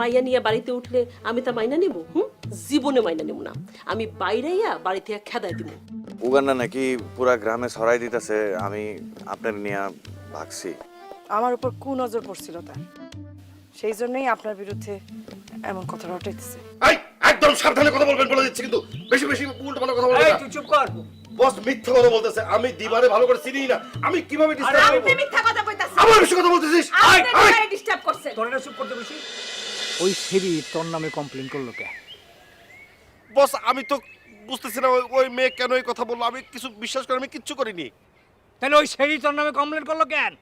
মাইয়া নিয়ে বাড়িতে উঠলে আমি তা মাইনা নেব? হুম? জীবনে মাইনা নেব না। আমি বাইরেইয়া বাড়ি থেকে খেদাই দিব। উগান্ডা নাকি পুরা গ্রামে ছড়াই দিতেছে আমি আপনার নিয়ে ভাগছি। আমার উপর কু নজর পড়ছিল তার। সেই জন্যই আপনার বিরুদ্ধে এমন কথা রটাইতেছে। এই একদম সাবধানে কথা বলবেন বলে দিচ্ছি কিন্তু। বেশি বেশি উল্টো পাল্টা কথা বলবেন এই তুই চুপ কর। বস মিথ্যা কথা বলতেছে। আমি দিবারে ভালো করে চিনি না। আমি কীভাবে ডিস্টার্ব আপনি করব? মিথ্যা কথা কইতাছেন। আমার বেশি কথা বলতেছিস? এই! দিবারে ডিস্টার্ব করছেন? তোর এটা চুপ করতে বলছি ওই সিঁড়ি তোর নামে কমপ্লেন করল কে? বস আমি তো বুঝতেছি না ওই- ওই মেয়ে কেন এই কথা বলল? আমি কিছু বিশ্বাস করে আমি কিচ্ছু করিনি। তাহলে ওই সিঁড়ি তোর নামে কমপ্লেন করল কেন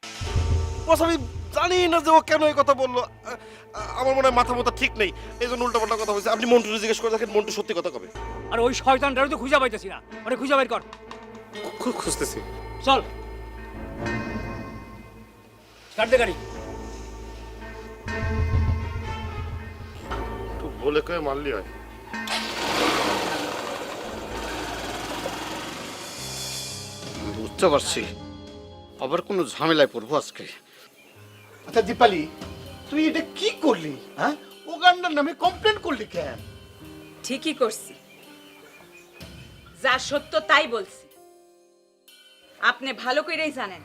বস আমি জানি না যে ও কেন এই কথা বলল। আ- আ- আমার মনে হয় মাথা মতো ঠিক নেই। এই জন্য উল্টা পাল্টা কথা বলছে। আপনি মন্টু জিজ্ঞেস করে দেখেন মন্টু সত্যি কথা কবে? আর ওই শয়তানটারও তো খুঁজে পাইতেছি না। ওরে খুঁজে বের কর। খুব খুঁজতেছি। চল। দে গাড়ি। বলে কয়ে মারলি হয়। বুঝতে পারছি। আবার কোনো ঝামেলায় পড়ব আজকে। আচ্ছা দীপালি তুই এটা কি করলি হ্যাঁ? ওগান্ডার নামে কমপ্লেন করলি কেন? ঠিকই করছি। যা সত্য তাই বলছি। আপনি ভালো করেই জানেন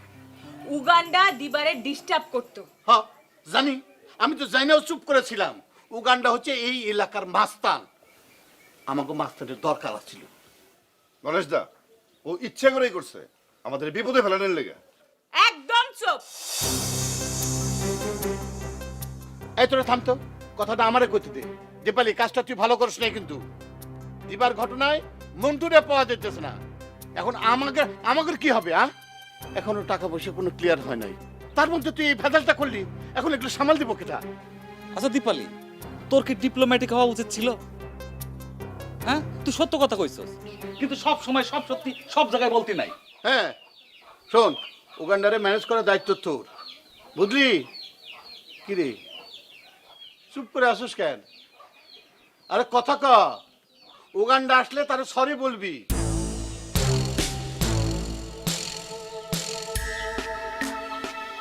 উগান্ডা দিবারে ডিস্টার্ব করতো। হ্যাঁ জানি। আমি তো জানিও চুপ করেছিলাম। উগান্ডা হচ্ছে এই এলাকার মাস্তান। আমাকে মাস্তানের দরকার ছিল গণেশ দা ও ইচ্ছে করেই করছে। আমাদের বিপদে ফেলানোর লেগে। একদম চুপ। এই তোরা থামতো কথাটা আমারে কইতে দে। দীপালি কাজটা তুই ভালো করিস নাই কিন্তু। দিবার ঘটনায় মন্টুরে পাওয়া যেতেছে না। এখন আমাকে আমাদের কি হবে আ? এখনও টাকা পয়সা কোনো ক্লিয়ার হয় নাই। তার মধ্যে তুই এই ভেজালটা করলি এখন একটু সামাল দিব কেটা? আচ্ছা দীপালি তোর কি ডিপ্লোম্যাটিক হওয়া উচিত ছিল? হ্যাঁ? তুই সত্য কথা কইছস। কিন্তু সব সময় সব সত্যি সব জায়গায় বলতি নাই। হ্যাঁ শোন উগান্ডারে ম্যানেজ করার দায়িত্ব তোর। বুঝলি? কি রে চুপ করে আসুস কেন? আরে কথা ক। উগান্ডা আসলে তার সরি বলবি।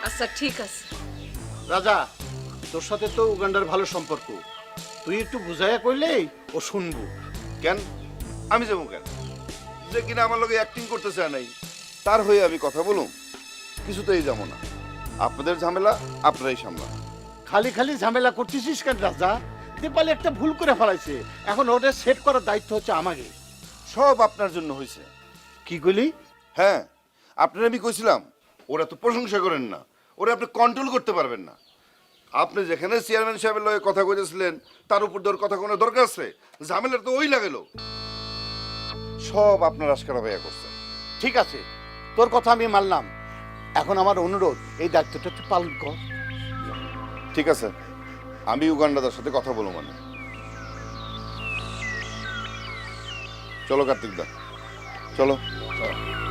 আচ্ছা ঠিক আছে। রাজা তোর সাথে তো উগান্ডার ভালো সম্পর্ক। তুই একটু বুঝাইয়া করলেই ও শুনব। কেন? আমি যাব কেন? যে কিনা আমার লগে অ্যাক্টিং করতে চায় নাই তার হয়ে আমি কথা বলুম। কিছুতেই যাব না। আপনাদের ঝামেলা আপনারাই সামলা খালি খালি ঝামেলা করতেছিস কেন রাজা? দীপালি একটা ভুল করে ফেলাইছে। এখন ওটা সেট করার দায়িত্ব হচ্ছে আমাকে। সব আপনার জন্য হয়েছে কি করলি হ্যাঁ আপনার আমি কইছিলাম ওরা তো প্রশংসা করেন না। ওরা আপনি কন্ট্রোল করতে পারবেন না। আপনি যেখানে চেয়ারম্যান সাহেবের লগে কথা কইতেছিলেন, তার উপর তোর কথা কোনো দরকার আছে? ঝামেলা তো ওই লাগেলো সব আপনার আজকারা ভাইয়া করছে। ঠিক আছে, তোর কথা আমি মানলাম। এখন আমার অনুরোধ, এই দায়িত্বটা তুই পালন কর। ঠিক আছে, আমি উগান্ডাদার সাথে কথা বলব মানে। চলো কার্তিক দা চলো। ভাবি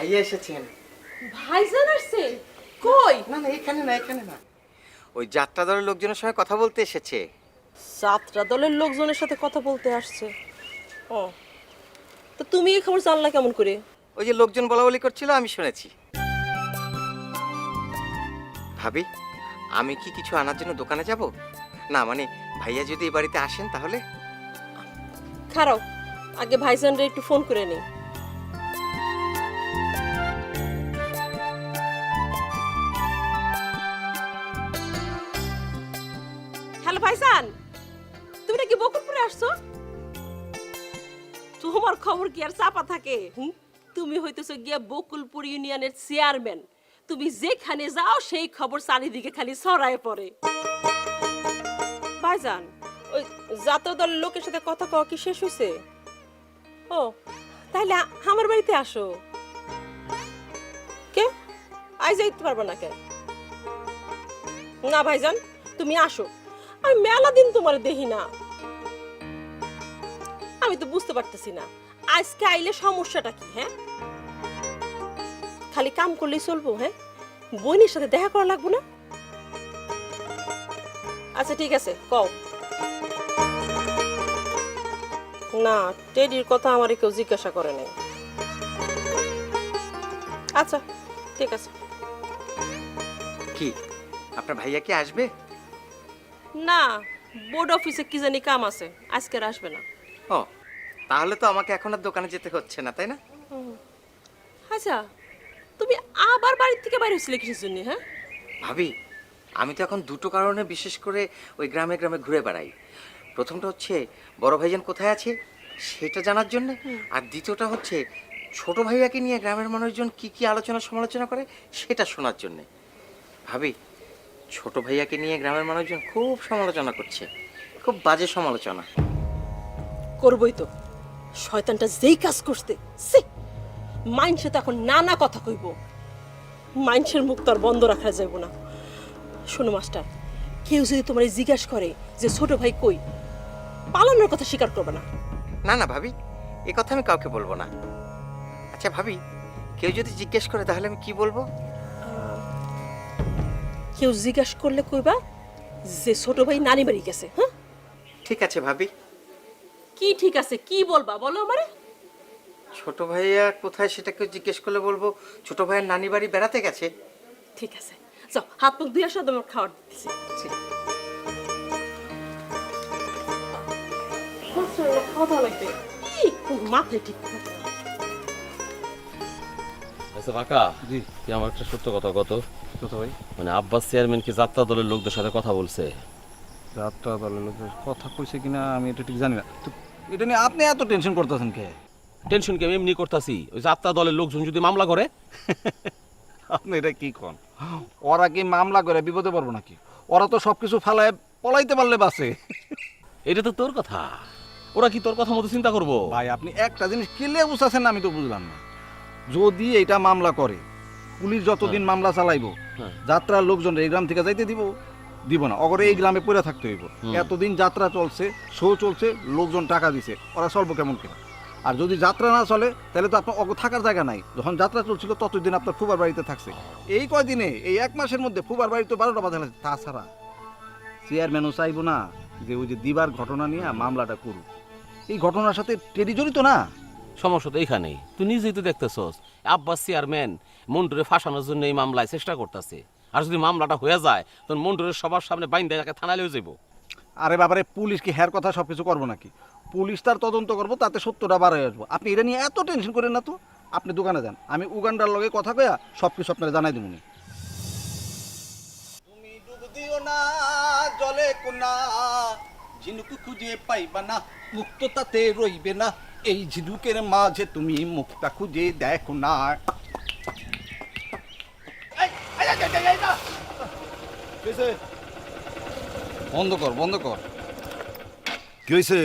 ভাইয়া এসেছেন। ভাইজান আসছে কই? না না এখানে না এখানে না। ওই যাত্রা দলের লোকজনের সঙ্গে কথা বলতে এসেছে। যাত্রা দলের লোকজনের সাথে কথা বলতে আসছে। ও। তো তুমি এই খবর জানলা কেমন করে? ওই যে লোকজন বলা বলি করছিল আমি শুনেছি। ভাবি আমি কি কিছু আনার জন্য দোকানে যাব? না মানে ভাইয়া যদি এই বাড়িতে আসেন তাহলে? খারাও আগে ভাইজানরে একটু ফোন করে নেই। ভাইজান, তুমি নাকি বকুলপুরে আসছো? তোমার খবর কি আর চাপা থাকে? তুমি হইতেছো গিয়া বকুলপুর ইউনিয়নের চেয়ারম্যান। তুমি যেখানে যাও, সেই খবর চারিদিকে খালি ছড়ায় পড়ে। ভাইজান, ওই জাতীয় দলের লোকের সাথে কথা কওয়া কি শেষ হয়েছে ও তাহলে আমার বাড়িতে আসো। কে? আই যাইতে পারব না কে না ভাইজান, তুমি আসো। আমি মেলা দিন তোমার দেখি না। আমি তো বুঝতে পারতেছি না। আজকে আইলে সমস্যাটা কি হ্যাঁ? খালি কাম করলেই চলবো হ্যাঁ? বোনের সাথে দেখা করা লাগবো না? আচ্ছা ঠিক আছে, কও। না, টেডির কথা আমার কেউ জিজ্ঞাসা করে নাই। আচ্ছা ঠিক আছে। কি, আপনার ভাইয়া কি আসবে? না বোর্ড অফিসে কি জানি কাম আছে আজকে আর আসবে না। ও তাহলে তো আমাকে এখন আর দোকানে যেতে হচ্ছে না তাই না? আচ্ছা তুমি আবার বাড়ির থেকে বাইরে হয়েছিলে কিসের জন্য হ্যাঁ? ভাবি আমি তো এখন দুটো কারণে বিশেষ করে ওই গ্রামে গ্রামে ঘুরে বেড়াই। প্রথমটা হচ্ছে বড় ভাইজান কোথায় আছে সেটা জানার জন্য আর দ্বিতীয়টা হচ্ছে ছোট ভাইয়াকে নিয়ে গ্রামের মানুষজন কি কি আলোচনা সমালোচনা করে সেটা শোনার জন্য। ভাবি ছোট ভাইয়াকে নিয়ে গ্রামের মানুষজন খুব সমালোচনা করছে। খুব বাজে সমালোচনা। করবই তো। শয়তানটা যেই কাজ করতে সে মাইনসে তো এখন নানা কথা কইব। মাইনসের মুখ তো আর বন্ধ রাখা যাইব না। শোনো মাস্টার কেউ যদি তোমার জিজ্ঞাসা করে যে ছোট ভাই কই পালানোর কথা স্বীকার করবে না। না না ভাবি এ কথা আমি কাউকে বলব না। আচ্ছা ভাবি কেউ যদি জিজ্ঞেস করে তাহলে আমি কি বলব? কেউ জিজ্ঞাসা করলে কইবা যে ছোট ভাই নানি বাড়ি গেছে হ্যাঁ? ঠিক আছে ভাবি। কি ঠিক আছে? কি বলবা? বলো আমারে। ছোট ভাইয়া কোথায় সেটা কেউ জিজ্ঞেস করলে বলব। ছোট ভাইয়ের নানি বাড়ি বেড়াতে গেছে। ঠিক আছে। যাও হাত মুখ দিয়ে আসো তোমার খাওয়ার দিচ্ছি খাওয়া দাওয়া লাগবে। মাথায় ঠিক। আচ্ছা কাকা জি। কি আমার একটা সত্য কথা কত। ভাই মানে আব্বাস চেয়ারম্যান কি যাত্রা দলের লোকদের সাথে কথা বলছে? যাত্রা দলের লোকের কথা কইছে কিনা আমি এটা ঠিক জানি না। তো এটা নিয়ে আপনি এত টেনশন করতেছেন কে? টেনশন কি আমি এমনি করতেছি? ওই যাত্রা দলের লোকজন যদি মামলা করে? আপনি এটা কি কন? ওরা কি মামলা করে বিপদে পড়ব নাকি? ওরা তো সবকিছু ফালায় পলাইতে পারলে বাসে এটা তো তোর কথা। ওরা কি তোর কথা মতো চিন্তা করব? ভাই আপনি একটা জিনিস কিলে বুঝাচ্ছেন আমি তো বুঝলাম না। যদি এটা মামলা করে পুলিশ যতদিন মামলা চালাইবো হ্যাঁ। যাত্রার লোকজন এই গ্রাম থেকে যাইতে দিব দিব না। অগরে এই গ্রামে পড়ে থাকতে হইব। এতদিন যাত্রা চলছে শো চলছে লোকজন টাকা দিছে। ওরা চলবো কেমন কিনা। আর যদি যাত্রা না চলে তাহলে তো আপনার অগ থাকার জায়গা নাই। যখন যাত্রা চলছিল ততদিন আপনার ফুবার বাড়িতে থাকছে। এই কয়দিনে এই এক মাসের মধ্যে ফুবার বাড়িতে বারোটা বাজা লাগছে তাছাড়া। চেয়ারম্যানও চাইব না যে ওই যে দিবার ঘটনা নিয়ে মামলাটা করুক। এই ঘটনার সাথে টেডি জড়িত না? সমস্যা তো এখানেই। তুই নিজেই তো দেখতেছস আব্বাস চেয়ারম্যান মন্টুরে ফাঁসানোর জন্য এই মামলায় চেষ্টা করতেছে। আর যদি মামলাটা হয়ে যায় তখন মন্টুরের সবার সামনে বাইন্দা তাকে থানায় লয়ে যাব আরে বাবারে পুলিশ কি হ্যার কথা সব কিছু করব নাকি? পুলিশ তার তদন্ত করব তাতে সত্যটা বাড়াই আসব। আপনি এটা নিয়ে এত টেনশন করেন না তো? আপনি দোকানে যান। আমি উগান্ডার লগে কথা কয়া সব কিছু আপনারা জানাই দেবো তুমি ডুব দিও না জলে কোনা। ঝিনুক খুঁজে পাইবা না মুক্ত তাতে রইবে না। এই ঝিনুকের মাঝে তুমি মুক্তা খুঁজে দেখো না। বন্ধ কর বন্ধ কর। কি হয়েছে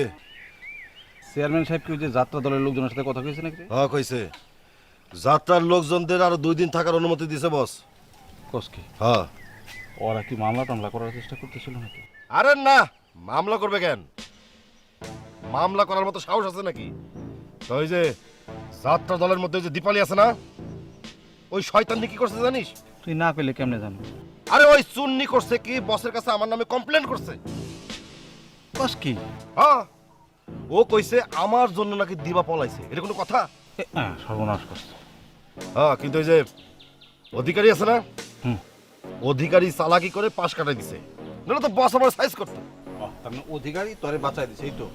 চেয়ারম্যান সাহেব কি ওই যে যাত্রা দলের লোকজনের সাথে কথা কইছে নাকি হ্যাঁ কইছে। যাত্রার লোকজনদের আরও দুই দিন থাকার অনুমতি দিছে বস। কস কি? হ্যাঁ। ওরা কি মামলা টামলা করার চেষ্টা করতেছিল নাকি? আরে না মামলা করবে কেন? মামলা করার মতো সাহস আছে নাকি? তো ওই যে যাত্রা দলের মধ্যে ওই যে দীপালি আছে না? ওই শয়তান কি করছে জানিস? তুই না পেলে কেমনে জানবি? আরে ওই চুন্নি করছে কি? বসের কাছে আমার নামে কমপ্লেন করছে। বস কি? হ্যাঁ। ও কইছে আমার জন্য নাকি দিবা পলাইছে। এটা কোনো কথা? এ, আহ, সর্বনাশ করছে। হ্যাঁ কিন্তু ওই যে অধিকারী আছে না? হুম। অধিকারী চালাকি করে পাশ কাটাই দিছে। নাহলে তো বস আমার সাইজ করতো। মানে অধিকারী তোরে বাঁচাই দিছে এই তো।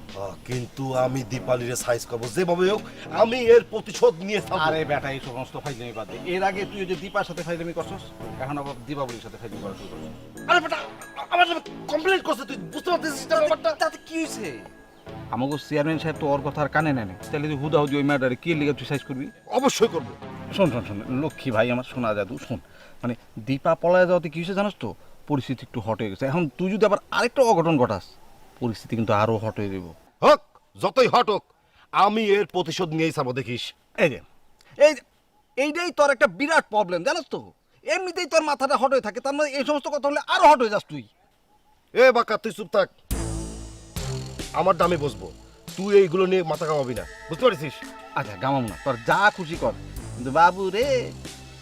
কিন্তু আমি দীপালিরে সাইজ করব যেভাবে হোক আমি এর প্রতিশোধ নিয়ে থাকব। আরে বেটা এই সমস্ত ফাইজলামি বাদ দে। এর আগে তুই যে দীপার সাথে ফাইজলামি করছস এখন আবার দীপাবলির সাথে ফাইজলামি করা শুরু করছিস। আরে বেটা আমার নামে কমপ্লেন করছে তুই বুঝতে পারছিস না ব্যাপারটা? তাতে কি হয়েছে? আমাকে চেয়ারম্যান সাহেব তো ওর কথা আর কানে নেয় না। তাহলে তুই হুদা হুদি ওই ম্যাটারে কি লিগে তুই সাইজ করবি? অবশ্যই করব। শোন শোন শোন লক্ষ্মী ভাই আমার শোনা জাদু শোন। মানে দীপা পলায় যাওয়াতে কি হয়েছে জানাস তো? পরিস্থিতি একটু হট হয়ে গেছে। এখন তুই যদি আবার আরেকটা অঘটন ঘটাস পরিস্থিতি কিন্তু আরও হট হয়ে দেবো হোক যতই হট হোক আমি এর প্রতিশোধ নিয়েই যাব দেখিস। এই যে এই এইটাই তোর একটা বিরাট প্রবলেম জানাস তো? এমনিতেই তোর মাথাটা হট হয়ে থাকে তার মানে এই সমস্ত কথা হলে আরও হট হয়ে যাস তুই। এ বাকা তুই চুপ থাক। আমার দামে বসবো। তুই এইগুলো নিয়ে মাথা কামাবি না বুঝতে পারছিস? আচ্ছা গামাম না তোর যা খুশি কর। কিন্তু বাবু রে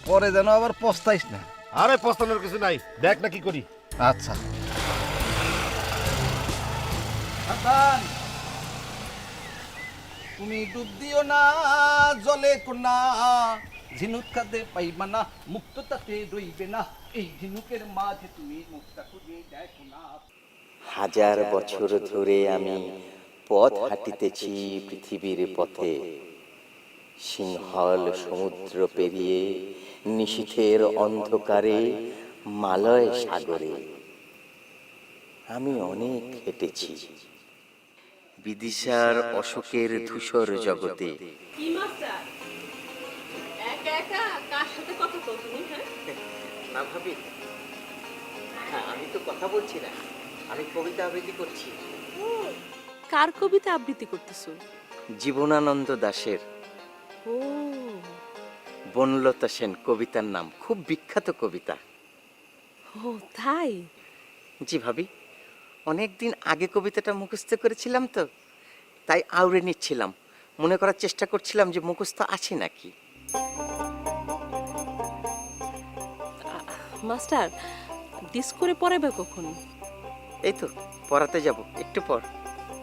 পরে যেন আবার পস্তাইস না। আরে পস্তানোর কিছু নাই দেখ না কি করি। আচ্ছা। হাসান। তুমি ডুব দিও না জলে কোনা। ঝিনুক খাতে পাইবা না মুক্ত তাতে রইবে না। এই ঝিনুকের মাঝে তুমি মুক্তা খুঁজে দেখো না। হাজার বছর ধরে আমি পথ হাঁটিতেছি পৃথিবীর পথে। সিংহল সমুদ্র পেরিয়ে নিশীথের অন্ধকারে মালয় সাগরে। আমি অনেক হেঁটেছি। বিদিশার অশোকের ধূসর জগতে। কি মাস্টার একা একা? কার সাথে কথা কও তুমি হ্যাঁ? না ভাবি। হ্যাঁ আমি তো কথা বলছি না। আমি কবিতা আবৃত্তি করছি। কার কবিতা আবৃত্তি করতেছো? জীবনানন্দ দাশের। ও। বনলতা সেন কবিতার নাম। খুব বিখ্যাত কবিতা। ও তাই? জি ভাবি। অনেক দিন আগে কবিতাটা মুখস্থ করেছিলাম তো তাই আউড়ে নিচ্ছিলাম। মনে করার চেষ্টা করছিলাম যে মুখস্থ আছে নাকি। মাস্টার ডিস করে পড়াবে কখন? এই তো পড়াতে যাব একটু পর।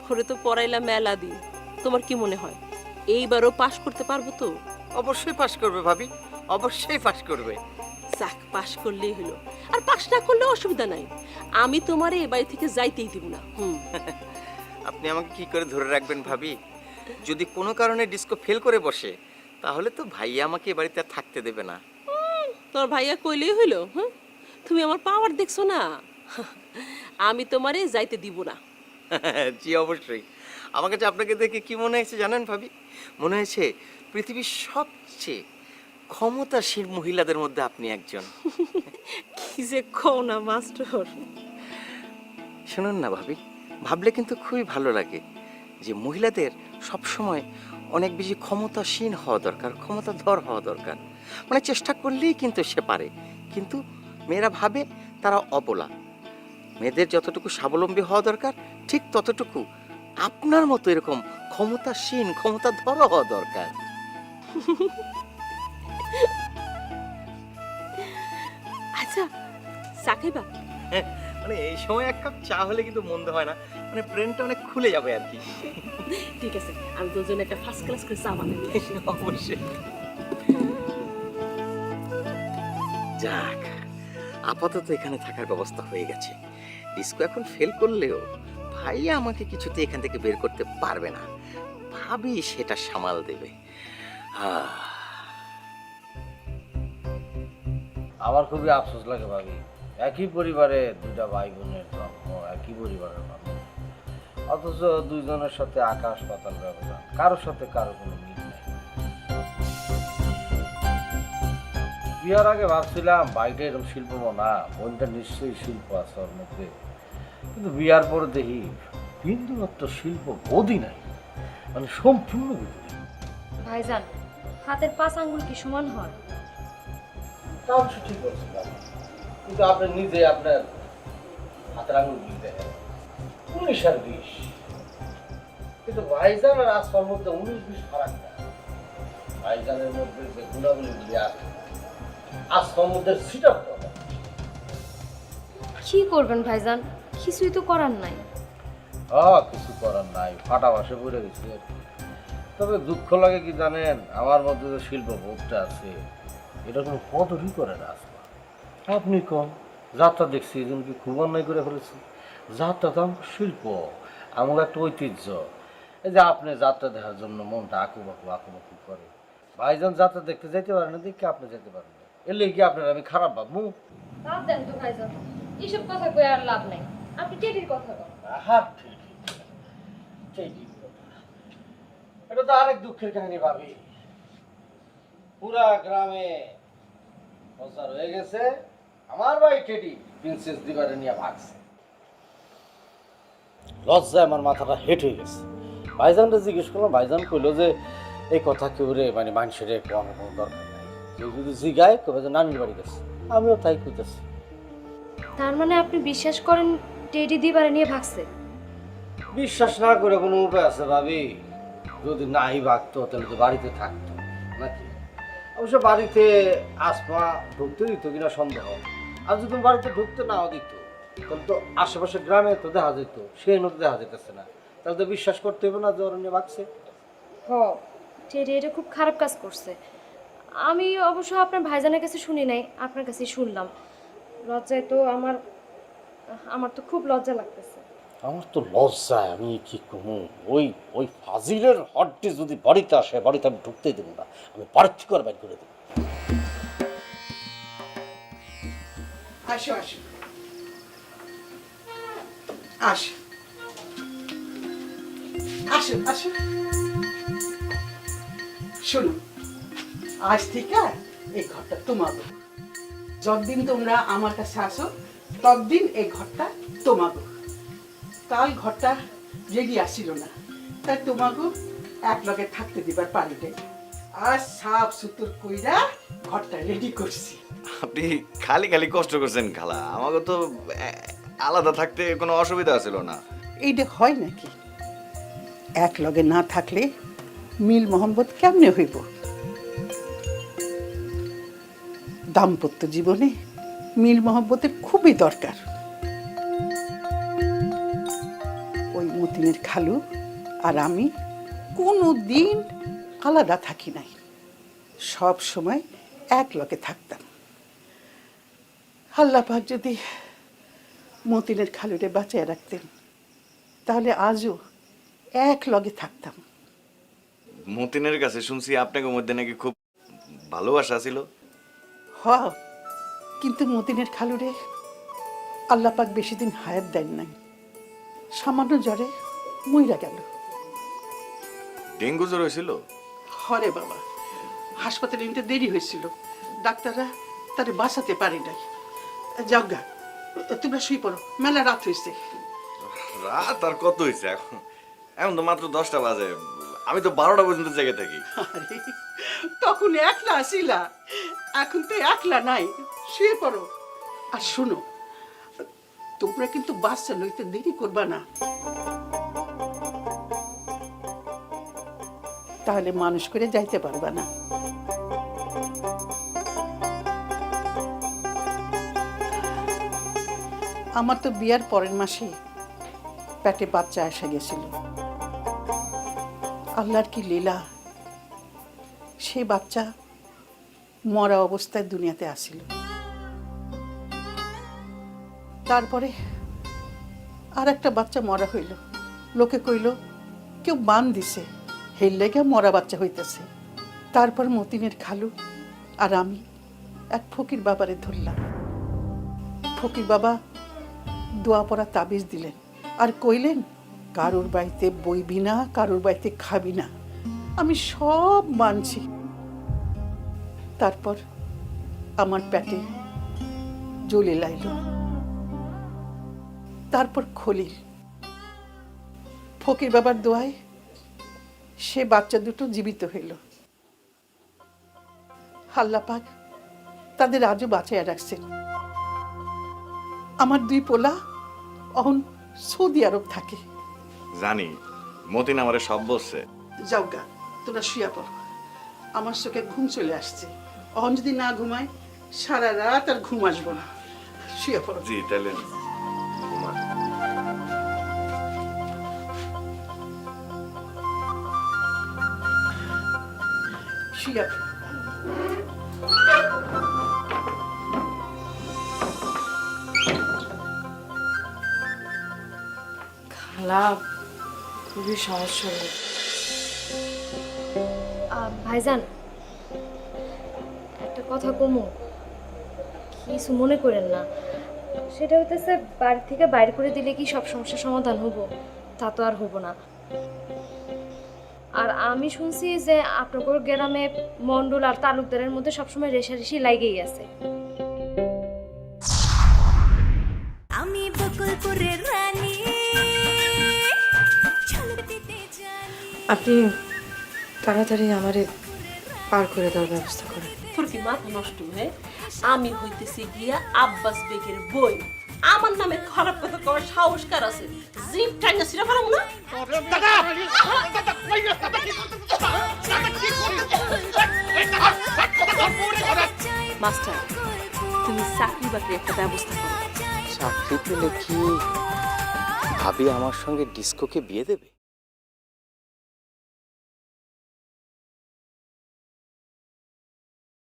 ওরে তো পড়াইলা মেলা দিন। তোমার কি মনে হয় এইবারও পাশ করতে পারব তো? অবশ্যই পাশ করবে ভাবি অবশ্যই পাশ করবে। যাক পাশ করলেই হলো। আর পাশ না করলে অসুবিধা নাই। আমি তোমারে এ বাড়ি থেকে যাইতেই দিব না। হুম। আপনি আমাকে কি করে ধরে রাখবেন ভাবি? যদি কোনো কারণে ডিস্কো ফেল করে বসে তাহলে তো ভাইয়া আমাকে এ বাড়িতে আর থাকতে দেবে না। তোমার ভাইয়া কইলেই হইল হ্যাঁ তুমি আমার পাওয়ার দেখছ না? আমি তোমারে যাইতে দিব না। জি অবশ্যই। আমার কাছে আপনাকে দেখে কি মনে হয়েছে জানেন ভাবি? মনে হয়েছে পৃথিবীর সবচেয়ে ক্ষমতাশীল মহিলাদের মধ্যে আপনি একজন। কি যে কও না মাস্টার। শুনুন না ভাবি ভাবলে কিন্তু খুবই ভালো লাগে যে মহিলাদের সবসময় অনেক বেশি ক্ষমতাসীন হওয়া দরকার ক্ষমতাধর হওয়া দরকার। মানে চেষ্টা করলেই কিন্তু সে পারে কিন্তু মেয়েরা ভাবে তারা অবলা। মেয়েদের যতটুকু স্বাবলম্বী হওয়া দরকার ঠিক ততটুকু আপনার মতো এরকম ক্ষমতাসীন ক্ষমতাধর হওয়া দরকার। আচ্ছা সাকিবা মানে এই সময় এক কাপ চা হলে কিন্তু মন্দ হয় না। মানে ব্রেনটা অনেক খুলে যাবে আর কি। ঠিক আছে আমি দুজন একটা ফার্স্ট ক্লাস করে চা আসি। অবশ্যই। যাক আপাতত এখানে থাকার ব্যবস্থা হয়ে গেছে। ডিস্কো এখন ফেল করলেও ভাইয়া আমাকে কিছুতে এখান থেকে বের করতে পারবে না। ভাবি সেটা সামাল দেবে। আহ আমার খুবই আফসোস লাগে ভাবি। একই পরিবারে দুটা ভাই বোনের জন্ম, একই পরিবারের মানুষ। অথচ দুইজনের সাথে আকাশ পাতাল ব্যবধান, কারোর সাথে কারও কোনো মিল নাই। বিয়ার আগে ভাবছিলাম, বাইরে এরকম শিল্প না, বোনটা নিশ্চয়ই শিল্প আছে ওর মধ্যে। কিন্তু বিয়ার পরে দেখি, বিন্দুমাত্র শিল্প বোধই নাই। মানে সম্পূর্ণ বিপরীত। ভাইজান, হাতের পাঁচ আঙ্গুল কি সমান হয়? তা অবশ্য ঠিক কিন্তু আপনি নিজে আপনার হাতের আঙুল উনিশ আর বিশ। কিন্তু ভাইজান আর আসমার মধ্যে উনিশ বিশ ফারাক না। ভাইজানের মধ্যে যে গুণাবলীগুলি আছে আসমার মধ্যে কি করবেন ভাইজান? কিছুই তো করার নাই। হ্যাঁ কিছু করার নাই ফাটা বাসে পড়ে গেছে। তবে দুঃখ লাগে কি জানেন? আমার মধ্যে যে শিল্প বোধটা আছে এটা কোনো কদরই করে না আপনি কম যাত্রা দেখছি এই কি খুব অন্যায় করে ফেলেছি যাত্রা তো আমার শিল্প আমার একটা ঐতিহ্য। এই যে আপনি যাত্রা দেখার জন্য মনটা আঁকু বাকু আঁকু বাকু করে। ভাইজান যাত্রা দেখতে যেতে পারেন না দেখি আপনি যেতে পারেন না। এর লেগে কি আপনার আমি খারাপ ভাববো। বাদ দেন তো ভাইজান এইসব কথা কই আর লাভ নাই। আপনি টেডির বলেন। আহা, কথা। এটা তো আরেক দুঃখের কাহিনী ভাবি। পুরা গ্রামে প্রচার হয়ে গেছে। আমার ভাই টেডি প্রিন্সেস দিবারে নিয়ে ভাগছে। লজ্জায় আমার মাথাটা হেট হয়ে গেছে। ভাইজানটা জিজ্ঞেস করলাম ভাইজান কইলো যে এই কথা কেউ রে মানে মানুষের কোনো কোনো দরকার নাই। কেউ যদি জিগায় কবে যে নানির বাড়ি গেছে। আমিও তাই কইতেছি। তার মানে আপনি বিশ্বাস করেন টেডি দিবারে নিয়ে ভাগছে? বিশ্বাস না করে কোনো উপায় আছে ভাবি? যদি নাই ভাগতো তাহলে তো বাড়িতে থাকতো। নাকি? অবশ্য বাড়িতে আসমা ঢুকতে দিত কিনা সন্দেহ। আর যদি বাড়িতে ঢুকতে নাও দিত, তাহলে তো আশেপাশে গ্রামে তো দেখা যেত, সেই নদী দেখা যেতেছে না। তাহলে তো বিশ্বাস করতে হবে না ওরা নিয়ে বাঁচছে হ এটা খুব খারাপ কাজ করছে। আমি অবশ্য আপনার ভাইজানের কাছে শুনি নাই, আপনার কাছে শুনলাম। লজ্জায় তো আমার আমার তো খুব লজ্জা লাগতেছে। আমার তো লজ্জায় আমি কি করব? ওই ওই ফাজিলের হটটি যদি বাড়িতে আসে, বাড়িতে আমি ঢুকতে দেবো না। আমি বাড়ির থেকে বাইর করে দেবো। আসো আসো। আসো। আজ থেকে এই ঘরটা তোমার যতদিন তোমরা আমার কাছে আসো, ততদিন এই ঘরটা তোমাগো কাল ঘরটা রেডি আসিল না। তাই তোমাগো এক লগে থাকতে দিবার পারি নাই আর সাফ সুতোর কইরা ঘরটা রেডি করছি। আপনি খালি খালি কষ্ট করছেন খালা। আমাকে তো আলাদা থাকতে কোনো অসুবিধা ছিল না। এইটা হয় নাকি? এক লগে না থাকলে মিল মোহাম্মদ কেমনে হইব? দাম্পত্য জীবনে মিল মোহাম্মতের খুবই দরকার। মতিনের খালু আর আমি কোনো দিন আলাদা থাকি নাই। সব সময় এক লগে থাকতাম। আল্লাহ পাক যদি মতিনের খালুরে বাঁচিয়ে রাখতেন তাহলে আজও এক লগে থাকতাম। মতিনের কাছে শুনছি আপনাকে মধ্যে নাকি খুব ভালোবাসা ছিল। হ কিন্তু মতিনের খালুরে আল্লাহ পাক বেশি দিন হায়াত দেন নাই। সামান্য জ্বরে মইরা গেল। ডেঙ্গু জ্বর হয়েছিল? হরে বাবা হাসপাতালে নিতে দেরি হয়েছিল। ডাক্তাররা তারে বাঁচাতে পারি নাই। যাওগা তোমরা শুয়ে পড়ো মেলা রাত হয়েছে। রাত আর কত হয়েছে এখন? এখন তো মাত্র দশটা বাজে। আমি তো বারোটা পর্যন্ত জেগে থাকি। তখন একলা আসিলা এখন তো একলা নাই। শুয়ে পড়ো আর শোনো। তোমরা কিন্তু বাচ্চা লইতে দেরি করবা না। তাহলে মানুষ করে যাইতে পারবা না। আমার তো বিয়ার পরের মাসে পেটে বাচ্চা এসে গেছিল। আল্লাহর কি লীলা? সে বাচ্চা মরা অবস্থায় দুনিয়াতে আসিল। তারপরে আর একটা বাচ্চা মরা হইল। লোকে কইল, কেউ বান দিছে হেল লেগে মরা বাচ্চা হইতেছে। তারপর মতিনের খালু আর আমি এক ফকির বাবারে ধরলাম। ফকির বাবা দোয়া পড়া তাবিজ দিলেন আর কইলেন, কারোর বাড়িতে বইবি না, কারোর বাড়িতে খাবি না। আমি সব মানছি। তারপর আমার পেটে জ্বলে লাইল তারপর খলিল। ফকির বাবার দোয়ায় সে বাচ্চা দুটো জীবিত হইল। পাক তাদের আজও বাঁচাইয়া রাখছেন। আমার দুই পোলা অহন সৌদি আরব থাকে। জানি মতিন আমারে সব বলছে। যাও গা তোরা শুয়া পড়ো। আমার চোখে ঘুম চলে আসছে। অহন যদি না ঘুমায় সারা রাত আর ঘুম আসব না। শুয়ে পড়ো। জি তাহলে শুয়ে খালা খুবই সমস্যা ভাইজান একটা কথা কমু। কিছু মনে করেন না। সেটা হইতেছে বাড়ি থেকে বাইরে করে দিলে কি সব সমস্যার সমাধান হব? তা তো আর হব না। আর আমি শুনছি যে আপনাদের গ্রামে মন্ডল আর তালুকদারের মধ্যে সবসময় রেশারেশি লাগেই আছে। আমি বকুলপুরের রানী আপনি তাড়াতাড়ি আমারে পার করে দেওয়ার ব্যবস্থা করেন। তোর কি মাথা নষ্ট হয়ে আমি হইতেছি গিয়া আব্বাস বেগের বই। আমার নামে খারাপ কথা কর সাহস কার আছে। জিপ টাইনা সিরা পারব না? মাস্টার তুমি চাকরি বাকরি একটা ব্যবস্থা করো। চাকরি পেলে কি ভাবি আমার সঙ্গে ডিস্কোকে বিয়ে দেবে?